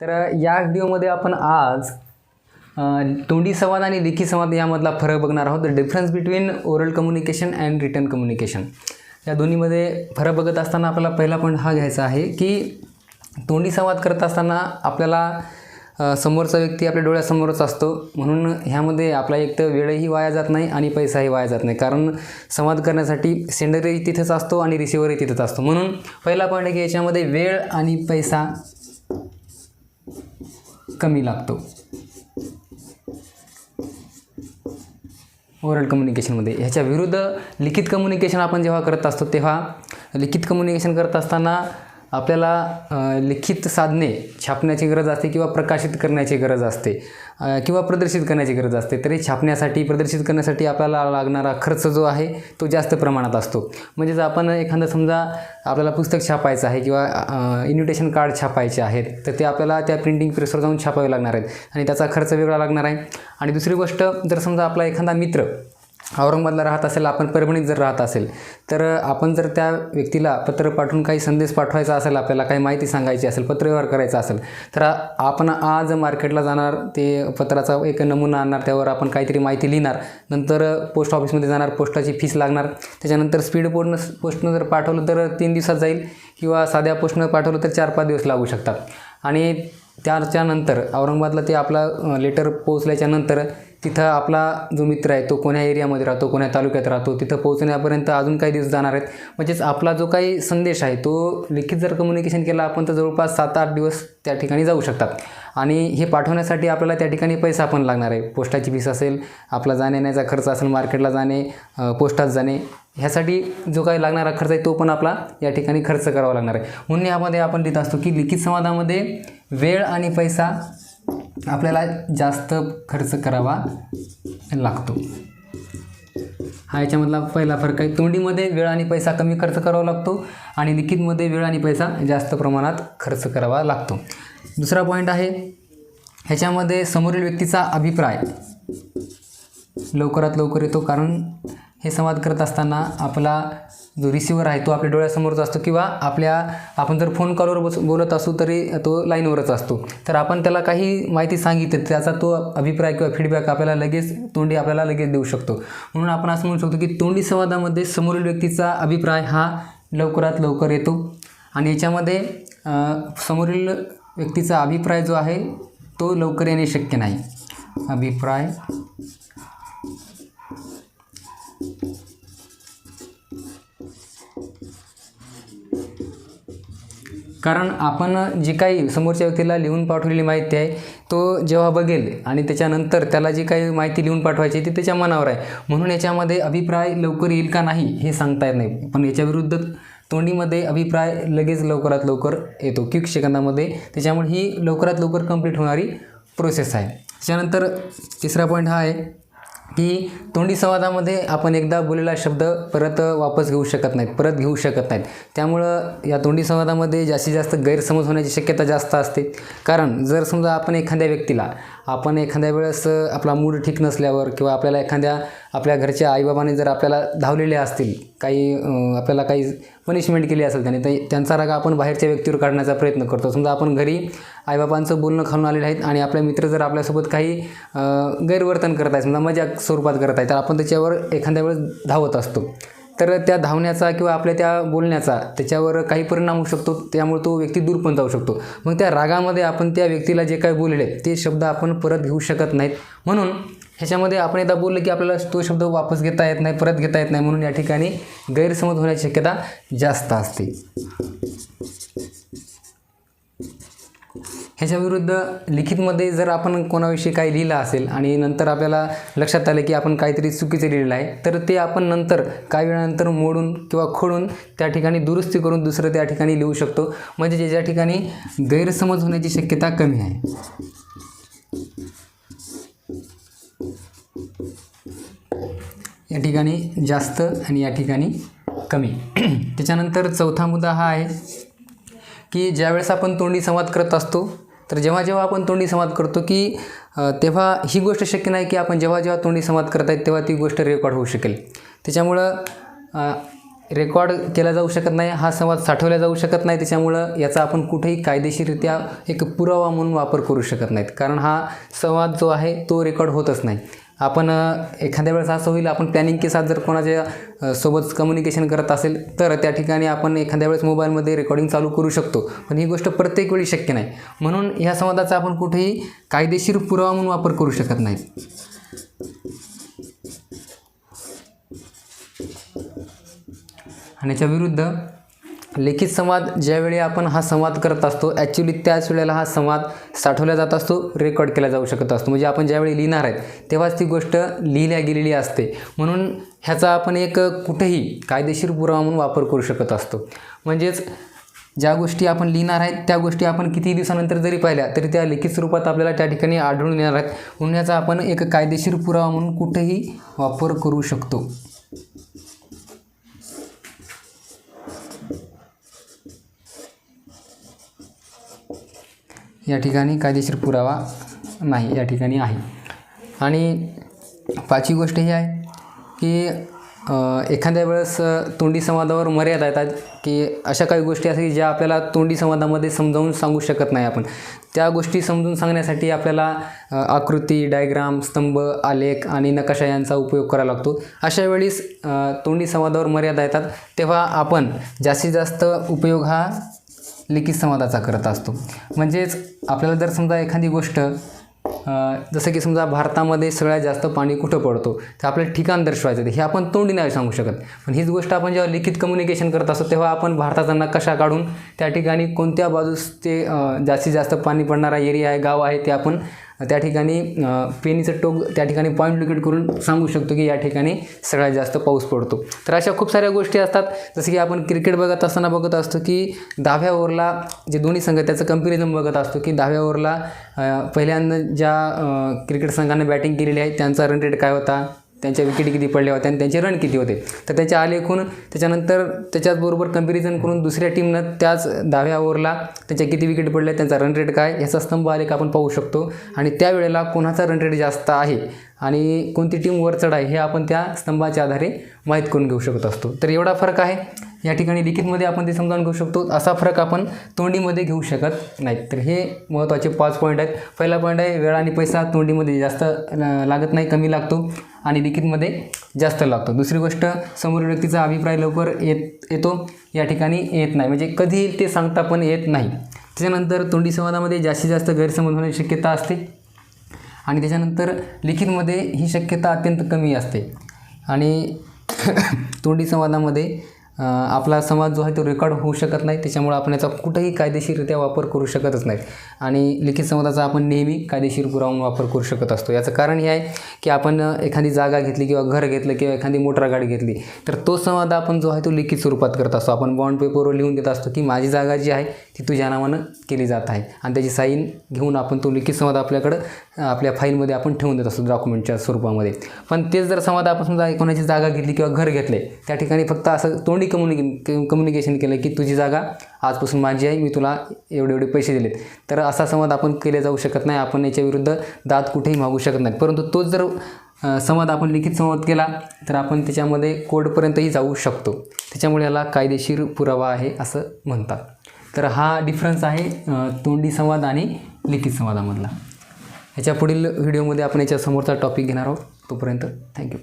तर या व्हिडिओमध्ये आपण आज तोंडी संवाद आणि लेखी संवाद यामधला फरक बघणार आहोत. The difference between oral communication and written communication या दोन्हीमध्ये फरक बघत असताना आपल्याला पहिला पॉईंट हा घ्यायचा आहे की तोंडी संवाद करत असताना आपल्याला समोरचा व्यक्ती आपल्या डोळ्यासमोरच असतो. म्हणून ह्यामध्ये आपला एक तर वेळही वाया जात नाही आणि पैसाही वाया जात नाही. कारण संवाद करण्यासाठी सेंडरही तिथेच असतो आणि रिसिव्हरही तिथेच असतो. म्हणून पहिला पॉईंट आहे की याच्यामध्ये वेळ आणि पैसा कमी लागतो. ओरल कम्युनिकेशनमध्ये ह्याच्या विरुद्ध लिखित कम्युनिकेशन आपण जेव्हा करत असतो तेव्हा लिखित कम्युनिकेशन करत असताना आपल्याला लिखित साधने छापण्याची गरज असते किंवा प्रकाशित करण्याची गरज असते किंवा प्रदर्शित करण्याची गरज असते तरी छापण्यासाठी प्रदर्शित करण्यासाठी आपल्याला लागणारा खर्च जो आहे तो जास्त प्रमाणात असतो. म्हणजेच आपण एखादं समजा आपल्याला पुस्तक छापायचं आहे किंवा इन्व्हिटेशन कार्ड छापायचे आहेत तर ते आपल्याला त्या प्रिंटिंग प्रेसवर जाऊन छापावे लागणार आहेत आणि त्याचा खर्च वेगळा लागणार आहे. आणि दुसरी गोष्ट जर समजा आपला एखादा मित्र औरंगाबादला राहत असेल आपण परभणीत जर राहत असेल तर आपण जर त्या व्यक्तीला पत्र पाठवून काही संदेश पाठवायचा असेल आपल्याला काही माहिती सांगायची असेल पत्रव्यवहार करायचा असेल तर आपण आज मार्केटला जाणार ते पत्राचा एक नमुना आणणार त्यावर आपण काहीतरी माहिती लिहिणार नंतर पोस्ट ऑफिसमध्ये जाणार पोस्टाची फीस लागणार त्याच्यानंतर स्पीड पोस्टनं पोस्टनं जर पाठवलं तर तीन दिवसात जाईल किंवा साध्या पोस्टनं पाठवलं तर चार पाच दिवस लागू शकतात. आणि त्याच्यानंतर औरंगाबादला ते आपला लेटर पोचल्याच्यानंतर तिथं आपला जो मित्र आहे तो कोण्या एरियामध्ये राहतो कोण्या तालुक्यात राहतो तिथं पोहोचण्यापर्यंत अजून काही दिवस जाणार आहेत. म्हणजेच आपला जो काही संदेश आहे तो लिखित जर कम्युनिकेशन केला आपण तर जवळपास सात आठ दिवस त्या ठिकाणी जाऊ शकतात. आणि हे पाठवण्यासाठी आपल्याला त्या ठिकाणी पैसा पण लागणार आहे. पोस्टाची फीस असेल आपला जाण्याचा खर्च असेल मार्केटला जाणे पोस्टात जाणे ह्यासाठी जो काही लागणारा खर्च आहे तो पण आपला या ठिकाणी खर्च करावा लागणार आहे. म्हणून यामध्ये आपण लिहित असतो की लिखित संवादामध्ये वेळ आणि पैसा आपल्याला जास्त खर्च करावा लागतो. हा याच्यामधला पहिला फरक आहे. तोंडीमध्ये वेळ आणि पैसा कमी खर्च करावा लागतो आणि लिखितमध्ये वेळ आणि पैसा जास्त प्रमाणात खर्च करावा लागतो. दुसरा पॉईंट आहे ह्याच्यामध्ये समोरील व्यक्तीचा अभिप्राय. लवकरात लवकर येतो कारण हे संवाद करत असताना आपला जो रिसिव्हर आहे तो आपल्या डोळ्यासमोरच असतो किंवा आपल्या आपण जर फोन कॉलवर बस बोलत असू तरी तो लाईनवरच असतो. तर आपण त्याला काही माहिती सांगितली त्याचा तो अभिप्राय किंवा फीडबॅक आपल्याला लगेच तोंडी आपल्याला लगेच देऊ शकतो. म्हणून आपण असं म्हणू शकतो की तोंडी संवादामध्ये समोरील व्यक्तीचा अभिप्राय हा लवकरात लवकर येतो. आणि याच्यामध्ये समोरील व्यक्तीचा अभिप्राय जो आहे तो लवकर येणे शक्य नाही. अभिप्राय कारण आपण जी काही समोरच्या व्यक्तीला लिहून पाठवलेली माहिती आहे तो जेव्हा बघेल आणि त्याच्यानंतर त्याला जी काही माहिती लिहून पाठवायची ती त्याच्या मनावर आहे. म्हणून याच्यामध्ये अभिप्राय लवकर येईल का नाही हे सांगता येत नाही. पण याच्या विरुद्ध तोंडीमध्ये अभिप्राय लगेच लवकरात लवकर येतो. क्विक सेकंदामध्ये त्याच्यामुळे ही लवकरात लवकर कंप्लीट होणारी प्रोसेस आहे. त्याच्यानंतर तिसरा पॉईंट हा आहे की तोंडी संवादामध्ये आपण एकदा बोललेला शब्द परत वापस घेऊ शकत नाहीत परत घेऊ शकत नाहीत. त्यामुळं या तोंडी संवादामध्ये जास्तीत जास्त गैरसमज होण्याची शक्यता जास्त असते. कारण जर समजा आपण एखाद्या व्यक्तीला आपण एखाद्या वेळेस आपला मूड ठीक नसल्यावर किंवा आपल्याला एखाद्या आपल्या घरच्या आईबाबाने जर आपल्याला धावलेले असतील काही आपल्याला काही पनिशमेंट केली असेल त्याने तर त्यांचा राग आपण बाहेरच्या व्यक्तीवर काढण्याचा प्रयत्न करतो. समजा आपण घरी आईबाबांचं बोलणं खालून आलेलं आहेत आणि आपले मित्र जर आपल्यासोबत काही गैरवर्तन करत आहे समजा मजाक स्वरूपात करत आहे तर आपण त्याच्यावर एखाद्या वेळेस धावत असतो. तर त्या धावण्याचा किंवा आपल्या त्या बोलण्याचा त्याच्यावर काही परिणाम होऊ शकतो त्यामुळे तो व्यक्ती दूर पण जाऊ शकतो. मग त्या रागामध्ये आपण त्या व्यक्तीला जे काही बोलले ते शब्द आपण परत घेऊ शकत नाहीत. म्हणून ह्याच्यामध्ये आपण एकदा बोललं की आपल्याला तो शब्द वापस घेता येत नाही परत घेता येत नाही म्हणून या ठिकाणी गैरसमज होण्याची शक्यता जास्त असते. ह्याच्या विरुद्ध लिखितमध्ये जर आपण कोणाविषयी काही लिहिलं असेल आणि नंतर आपल्याला लक्षात आलं की आपण काहीतरी चुकीचं लिहिलेलं आहे तर ते आपण नंतर काही वेळानंतर मोडून किंवा खोडून त्या ठिकाणी दुरुस्ती करून दुसरं त्या ठिकाणी लिहू शकतो. म्हणजे जे ज्या ठिकाणी गैरसमज होण्याची शक्यता कमी आहे. या ठिकाणी जास्त आणि या ठिकाणी कमी. त्याच्यानंतर चौथा मुद्दा हा आहे की ज्यावेळेस आपण तोंडी संवाद करत असतो तर जेव्हा जेव्हा आपण तोंडी संवाद करतो की तेव्हा ही गोष्ट शक्य नाही की आपण जेव्हा जेव्हा तोंडी संवाद करत आहेत तेव्हा ती गोष्ट रेकॉर्ड होऊ शकेल. त्याच्यामुळं रेकॉर्ड केला जाऊ शकत नाही हा संवाद साठवला जाऊ शकत नाही त्याच्यामुळं याचा आपण कुठेही कायदेशीररित्या एक पुरावा म्हणून वापर करू शकत नाहीत. कारण हा संवाद जो आहे तो रेकॉर्ड होतच नाही. आपण एखाद्या वेळेस असं होईल आपण प्लॅनिंग केसात जर कोणाच्या सोबत कम्युनिकेशन करत असेल तर त्या ठिकाणी आपण एखाद्या वेळेस मोबाईलमध्ये रेकॉर्डिंग चालू करू शकतो. पण ही गोष्ट प्रत्येक वेळी शक्य नाही. म्हणून ह्या संवादाचा आपण कुठेही कायदेशीर पुरावा म्हणून वापर करू शकत नाही. आणि याच्या विरुद्ध लिखित संवाद ज्यावेळी आपण हा संवाद करत असतो ॲक्च्युली त्याच वेळेला हा संवाद साठवला जात असतो रेकॉर्ड केला जाऊ शकत असतो. म्हणजे आपण ज्यावेळी लिहिणार आहेत तेव्हाच ती गोष्ट लिहिल्या गेलेली असते. म्हणून ह्याचा आपण एक कुठेही कायदेशीर पुरावा म्हणून वापर करू शकत असतो. म्हणजेच ज्या गोष्टी आपण लिहिणार आहेत त्या गोष्टी आपण किती दिवसानंतर जरी पाहिल्या तरी त्या लिखित स्वरूपात आपल्याला त्या ठिकाणी आढळून येणार आहेत. म्हणून याचा आपण एक कायदेशीर पुरावा म्हणून कुठेही वापर करू शकतो. या ठिकाणी कायदेशीर पुरावा नाही या ठिकाणी आहे. आणि पाचवी गोष्ट ही आहे की एखाद्या वेळेस तोंडी संवादावर मर्यादा येतात की अशा काही गोष्टी असतात की ज्या आपल्याला तोंडी संवादामध्ये समजावून सांगू शकत नाही आपण. त्या गोष्टी समजून सांगण्यासाठी आपल्याला आकृती डायग्राम स्तंभ आलेख आणि नकाशा यांचा उपयोग करावा लागतो. अशा वेळेस तोंडी संवादावर मर्यादा येतात. तेव्हा आपण जास्तीत जास्त उपयोग हा लिखित संवादाचा करत असतो. म्हणजेच आपल्याला जर समजा एखादी गोष्ट जसं की समजा भारतामध्ये सगळ्यात जास्त पाणी कुठं पडतो तर आपल्याला ठिकाण दर्शवायचं हे आपण तोंडी नाही सांगू शकत. पण हीच गोष्ट आपण जेव्हा लिखित कम्युनिकेशन करत असतो तेव्हा आपण भारताचा नकाशा काढून त्या ठिकाणी कोणत्या बाजूस ते जास्तीत जास्त पाणी पडणारा एरिया आहे गाव आहे ते आपण त्या ठिकाणी पेनीचं टोक त्या ठिकाणी पॉईंट लोकेट करून सांगू शकतो की या ठिकाणी सगळ्यात जास्त पाऊस पडतो. तर अशा खूप साऱ्या गोष्टी असतात. जसं की आपण क्रिकेट बघत असताना बघत असतो की दहाव्या ओव्हरला जे दोन्ही संघ त्याचं कंपॅरिझन बघत असतो की दहाव्या ओव्हरला पहिल्यांदा ज्या क्रिकेट संघानं बॅटिंग केलेली आहे त्यांचा रन रेट काय होता? त्यांच्या विकेटी किती पडल्या होत्या आणि त्यांचे रन किती होते. तर त्याचे आलेखून त्याच्यानंतर त्याच्याचबरोबर कंपॅरिझन करून दुसऱ्या टीमनं त्याच दहाव्या ओव्हरला त्यांच्या किती विकेट पडल्या त्यांचा रन रेट काय ह्याचा स्तंभ आलेख आपण पाहू शकतो. आणि त्यावेळेला कोणाचा रन रेट जास्त आहे आणि कोणती टीम वर चढ आहे हे आपण त्या स्तंभाच्या आधारे माहीत करून घेऊ शकत असतो. तर एवढा फरक आहे. या ठिकाणी लिखितमध्ये आपण ते समजावून घेऊ शकतो. असा फरक आपण तोंडीमध्ये घेऊ शकत नाही. तर हे महत्त्वाचे पाच पॉईंट आहेत. पहिला पॉईंट आहे वेळ आणि पैसा तोंडीमध्ये जास्त लागत नाही कमी लागतो आणि लिखितमध्ये जास्त लागतो. दुसरी गोष्ट समोरील व्यक्तीचा अभिप्राय लवकर येत येतो. या ठिकाणी येत नाही. म्हणजे कधी ते सांगता पण येत नाही. त्याच्यानंतर तोंडी संवादामध्ये जास्तीत जास्त गैरसमज होण्याची शक्यता असते. आणि त्याच्यानंतर लिखितमध्ये ही शक्यता अत्यंत कमी असते. आणि तोंडी संवादामध्ये आपला संवाद जो आहे तो रेकॉर्ड होऊ शकत नाही. त्याच्यामुळे आपण याचा कुठंही कायदेशीररित्या वापर करू शकतच नाही. आणि लिखित संवादाचा आपण नेहमी कायदेशीर पुरावा वापर करू शकत असतो. याचं कारण हे आहे की आपण एखादी जागा घेतली किंवा घर घेतलं किंवा एखादी मोटर गाडी घेतली तर तो संवाद आपण जो आहे तो लिखित स्वरूपात करत असतो. आपण बॉन्ड पेपरवर लिहून देत असतो की माझी जागा जी आहे ती तुझ्या नावानं केली जात आहे. आणि त्याची साईन घेऊन आपण तो लिखित संवाद आपल्याकडं आपल्या फाईलमध्ये आपण ठेवून देत असतो डॉक्युमेंटच्या स्वरूपामध्ये. पण तेच जर समाज आपण समजा कोणाची जागा घेतली किंवा घर घेतले त्या ठिकाणी फक्त असं तोंडी कम्युनिके कम्युनिकेशन केलं की तुझी जागा आजपासून माझी आहे मी तुला एवढे एवढे पैसे दिलेत. तर असा संवाद आपण केले जाऊ शकत नाही आपण याच्या विरुद्ध दाद कुठेही मागू शकत नाही. परंतु तोच जर संवाद आपण लिखित संवाद केला तर आपण त्याच्यामध्ये कोर्टपर्यंतही जाऊ शकतो. त्याच्यामुळे याला कायदेशीर पुरावा आहे असं म्हणतात. तर हा डिफरन्स आहे तोंडी संवाद आणि लिखित संवादामधला. ह्याच्या पुढील व्हिडिओमध्ये आपण याच्या समोरचा टॉपिक घेणार आहोत. तोपर्यंत थँक्यू